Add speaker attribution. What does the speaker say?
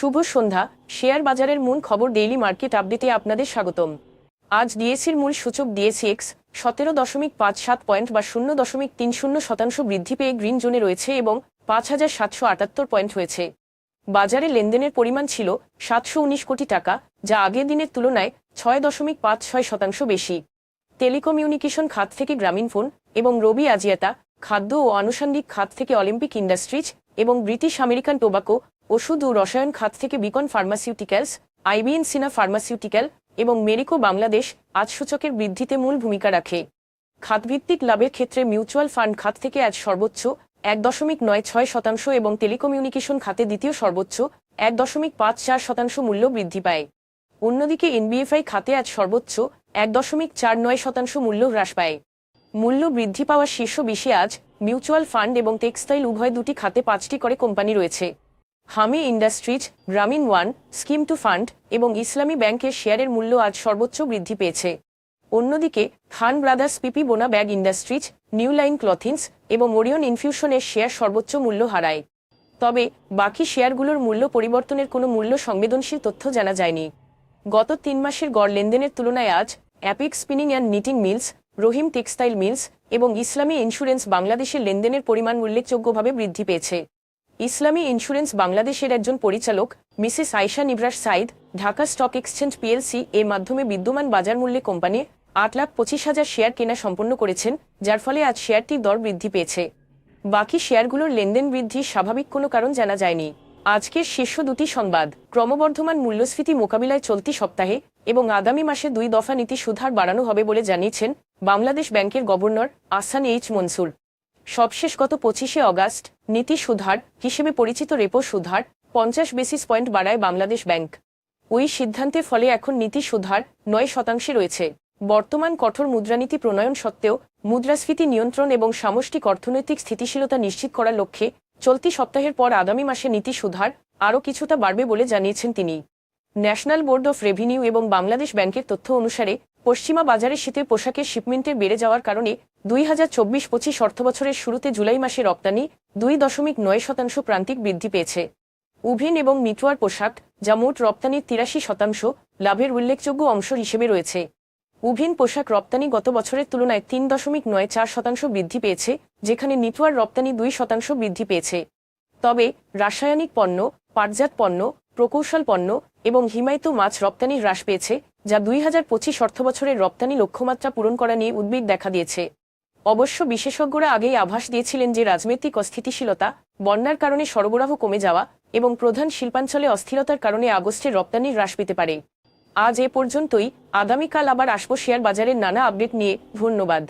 Speaker 1: শুভ সন্ধ্যা। Share বাজারের মূল খবর ডেইলি মার্কেট আপডেটে আপনাদের স্বাগতম। আজ ডিএসির মূল সূচক ডিএসিএক্স সতেরো দশমিক পাঁচ সাত পয়েন্ট বা শূন্য দশমিক তিন শূন্য শতাংশ বৃদ্ধি পেয়ে গ্রিন জোনে রয়েছে এবং পাঁচ হাজার সাতশো আটাত্তর পয়েন্ট হয়েছে। বাজারে লেনদেনের পরিমাণ ছিল সাতশো উনিশ কোটি টাকা, যা আগের দিনের তুলনায় ছয় দশমিক পাঁচ ছয় শতাংশ বেশি। টেলিকমিউনিকেশন খাত থেকে গ্রামীণ ফোন এবং রবি আজিয়াতা, খাদ্য ও আনুষঙ্গিক খাত থেকে অলিম্পিক ইন্ডাস্ট্রিজ এবং ব্রিটিশ আমেরিকান টোবাকো ওষুধ ও রসায়ন খাত থেকে Beacon Pharmaceuticals, IBN Sina pharmaceutical এবং মেরিকো বাংলাদেশ আজ সূচকের বৃদ্ধিতে মূল ভূমিকা রাখে। খাতভিত্তিক লাভের ক্ষেত্রে মিউচুয়াল ফান্ড খাত থেকে আজ সর্বোচ্চ এক দশমিক নয় ছয় শতাংশ এবং টেলিকমিউনিকেশন খাতে দ্বিতীয় সর্বোচ্চ এক দশমিক পাঁচ চার শতাংশ মূল্য বৃদ্ধি পায়। অন্যদিকে এনবিএফআই খাতে আজ সর্বোচ্চ এক দশমিক চার নয় শতাংশ মূল্য হ্রাস পায়। মূল্য বৃদ্ধি পাওয়া শীর্ষ বিশে আজ মিউচুয়াল ফান্ড এবং টেক্সটাইল উভয় দুটি খাতে পাঁচটি করে কোম্পানি রয়েছে। Hami Industries Grameen one, scheme two fund এবং ইসলামী ব্যাংকের শেয়ারের মূল্য আজ সর্বোচ্চ বৃদ্ধি পেয়েছে। অন্যদিকে খান ব্রাদার্স পিপি বোনা bag industries, new line clothings এবং ওরিয়ন ইনফিউশনের শেয়ার সর্বোচ্চ মূল্য হারায়। তবে, বাকি শেয়ারগুলোর মূল্য পরিবর্তনের কোনো মূল্য সংবেদনশীল তথ্য জানা যায়নি। গত তিন মাসের গড় লেনদেনের তুলনায় আজ Apex spinning and knitting mills, Rahim textile mills এবং ইসলামী ইন্স্যুরেন্স বাংলাদেশের লেনদেনের পরিমাণ উল্লেখযোগ্যভাবে বৃদ্ধি পেয়েছে। ইসলামী ইন্স্যুরেন্স বাংলাদেশের একজন পরিচালক, Mrs Ayesha Nibras Saeed, Dhaka stock exchange PLC এর মাধ্যমে বিদ্যমান বাজার মূল্যে কোম্পানি আট লাখ পঁচিশ হাজার শেয়ার কেনা সম্পন্ন করেছেন, যার ফলে আজ শেয়ারটির দর বৃদ্ধি পেয়েছে। বাকি শেয়ারগুলোর লেনদেন বৃদ্ধির স্বাভাবিক কোনো কারণ জানা যায়নি। আজকের শীর্ষ দুটি সংবাদ, ক্রমবর্ধমান মূল্যস্ফীতি মোকাবিলায় চলতি সপ্তাহে এবং আগামী মাসে দুই দফা নীতি সুধার বাড়ানো হবে বলে জানিয়েছেন বাংলাদেশ ব্যাংকের গভর্নর আসান এইচ মনসুর। সবশেষ গত পঁচিশে অগাস্ট, নীতি সুধার হিসেবে পরিচিত রেপো সুধার, পঞ্চাশ বেসিস পয়েন্ট বাড়ায় বাংলাদেশ ব্যাংক। ওই সিদ্ধান্তের ফলে এখন নীতি সুধার নয় শতাংশে রয়েছে। বর্তমান কঠোর মুদ্রানীতি প্রণয়ন সত্ত্বেও মুদ্রাস্ফীতি নিয়ন্ত্রণ এবং সামষ্টিক অর্থনৈতিক স্থিতিশীলতা নিশ্চিত করার লক্ষ্যে চলতি সপ্তাহের পর আগামী মাসে নীতি সুধার আরও কিছুটা বাড়বে বলে জানিয়েছেন তিনি। ন্যাশনাল বোর্ড অফ রেভিনিউ এবং বাংলাদেশ ব্যাংকের তথ্য অনুসারে পশ্চিমা বাজারে শীতের পোশাকের শিপমেন্টের বেড়ে যাওয়ার কারণে দুই হাজার চব্বিশ পঁচিশ অর্থবছরের শুরুতে জুলাই মাসে রপ্তানি দুই দশমিক নয় শতাংশ প্রান্তিক বৃদ্ধি পেয়েছে। উভেন এবং মিটওয়ার পোশাক, যা মোট রপ্তানির তিরাশি শতাংশ, লাভের উল্লেখযোগ্য অংশ হিসেবে রয়েছে। উভিন পোশাক রপ্তানি গত বছরের তুলনায় তিন দশমিক নয় চার শতাংশ বৃদ্ধি পেয়েছে, যেখানে নিটওয়ার রপ্তানি দুই শতাংশ বৃদ্ধি পেয়েছে। তবে রাসায়নিক পণ্য, পাটজাত পণ্য, প্রকৌশল পণ্য এবং হিমায়িত মাছ রপ্তানি হ্রাস পেয়েছে যা দুই হাজার পঁচিশ অর্থ বছরের রপ্তানি লক্ষ্যমাত্রা পূরণ করা নিয়ে উদ্বেগ দেখা দিয়েছে। অবশ্য বিশেষজ্ঞরা আগেই আভাস দিয়েছিলেন যে রাজনৈতিক অস্থিতিশীলতা, বন্যার কারণে সরবরাহ কমে যাওয়া এবং প্রধান শিল্পাঞ্চলে অস্থিরতার কারণে আগস্টের রপ্তানি হ্রাস পেতে পারে। আজ এ পর্যন্তই। আগামীকাল আবার আসব শেয়ার বাজারের নানা আপডেট নিয়ে। ধন্যবাদ।